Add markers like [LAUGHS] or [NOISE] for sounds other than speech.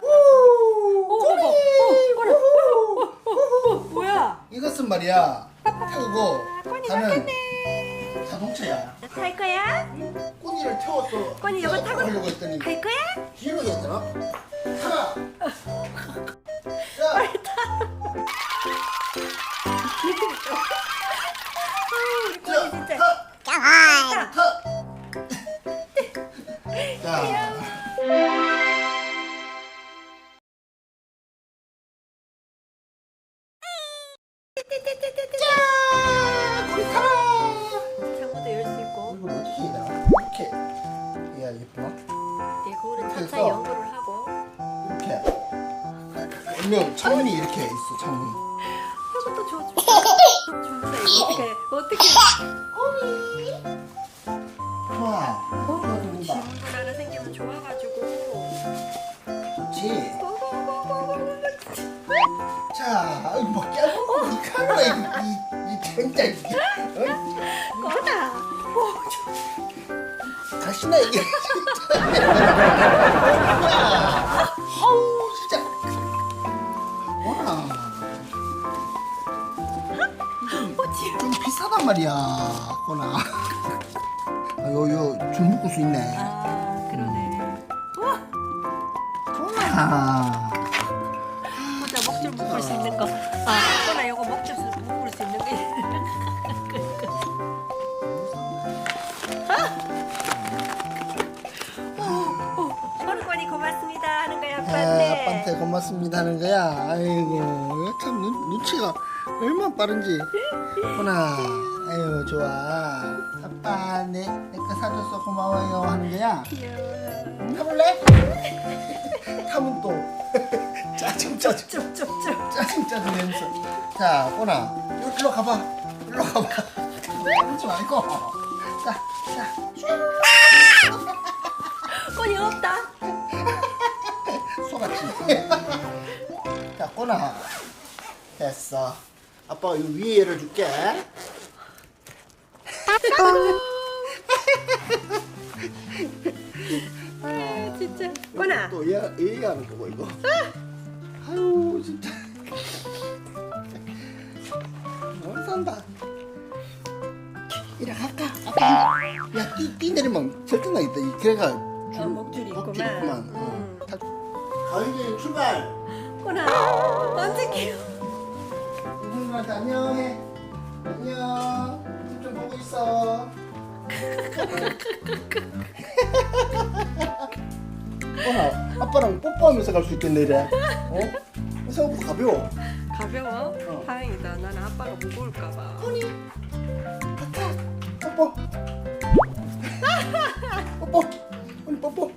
어, 어, 어, 어, 어, 뭐야? 이것은 말이야 태우고 가는 자동차야. 탈 거야? 꼬니를 태워서 꼬니 이거 타고 하려고 했더니 갈 거야? 뒤로 했잖아. 진짜. 타. 타. 자. 창문도 열 수 있고. 이걸 어떻게 해야 되나? 이렇게 해야 예쁘나? 네, 그거는 차차 그래서- 연구를 하고. 이렇게. 분명 창문이 이렇게 있어 창문. 이것도 줘, 줘. 이거 어떻게? 어떻게? 좋아. 어, 좋아 들린다. 친구 하나 생기면 좋아가지고. 좋지. 자, 이뭐 깨고 이 카메라 이이 진짜 이게. 어? 꺼다. 어, 저- 다시나 이게 [LAUGHS] 진짜. 말이야, 거나. 아, 요요 줄 묶을 수 있네. 아, 그러네. 우와, 거나. 혼자 먹줄 묶을 수 있는 거. 아, 꺼나 이거 수 묶을 수 있는 거. 버릇거리 [LAUGHS] 고맙습니다 하는 거야 아, 아빠한테. 아빠한테 고맙습니다 하는 거야. 아이고, 이거 참 눈, 눈치가 얼마나 빠른지. 호나, 아유 좋아. 아빠 내 내거 사줘서 고마워요 하는 거야. 귀여워. 타볼래? [LAUGHS] 타면 또 [LAUGHS] 짜증 짜증 쩝쩝쩝. 짜증 짜증 냄새. 자, 호나, 일로 가봐. 일로 가봐. 그러지 말고. 자, 자. 꼬니 없다. 속았지. [LAUGHS] 자, 꼬나. 됐어. 아빠가 이 위에 얘를 줄게. 아, 진짜. 꼬나. 또 얘, 얘가 하는 거고, 이거. 아유, 진짜. 뭘 산다. 이래, 아까, 아까. 야, 뛰, 뛰 내리면 절정나겠다. 이 걔가 줄, 어, 목줄이 있구만. 있구만. 어. 음. 다- 가위기 출발. 꼬나. 언제게요? 누군가한테 안녕해. 안녕. 좀 보고 있어. 어, 아빠랑 뽀뽀하면서 갈 수 있겠네 이래. 어? 생각보다 가벼워. 가벼워? 어. 다행이다. 나는 아빠가 무거울까봐. 뽀뽀. [LAUGHS] 뽀뽀. 언니 뽀뽀.